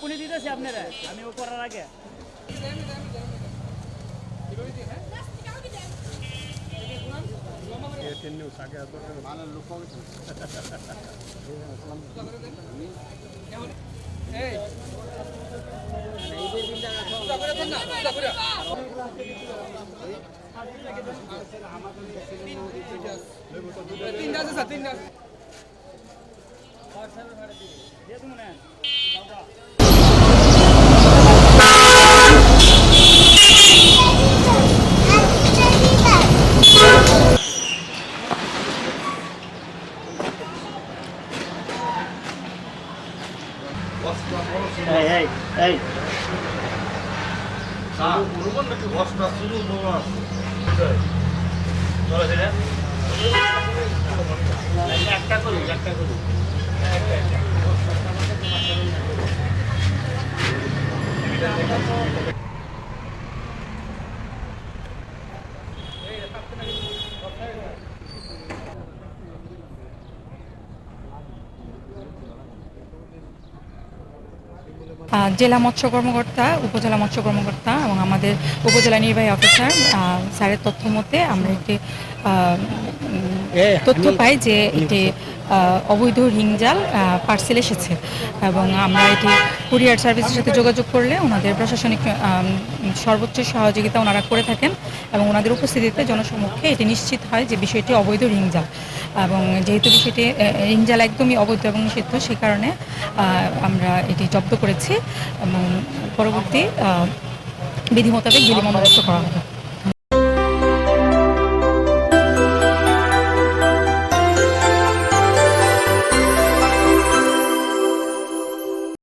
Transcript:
কোনি দিতেছি আপনারা আমি ও করার আগে তিনটা আছে স্যার তিনটা আছে এই এই একটা করি একটা করি জেলা মৎস্য কর্মকর্তা উপজেলা মৎস্য কর্মকর্তা এবং আমাদের উপজেলা নির্বাহী অফিসার আহ, স্যারের তথ্য মতে আমরা একটি আহ, তথ্য পাই যে একটি অবৈধ রিংজাল পার্সেল এসেছে। এবং আমরা এটি কুরিয়ার সার্ভিসের সাথে যোগাযোগ করলে ওনাদের প্রশাসনিক সর্বোচ্চ সহযোগিতা ওনারা করে থাকেন এবং ওনাদের উপস্থিতিতে জনসমক্ষে এটি নিশ্চিত হয় যে বিষয়টি অবৈধ রিংজাল এবং যেহেতু বিষয়টি রিংজাল একদমই অবৈধ এবং নিষিদ্ধ সে কারণে আমরা এটি জব্দ করেছি এবং পরবর্তী বিধি মোতাবেক বিধি বন্দোবস্ত করা হবে।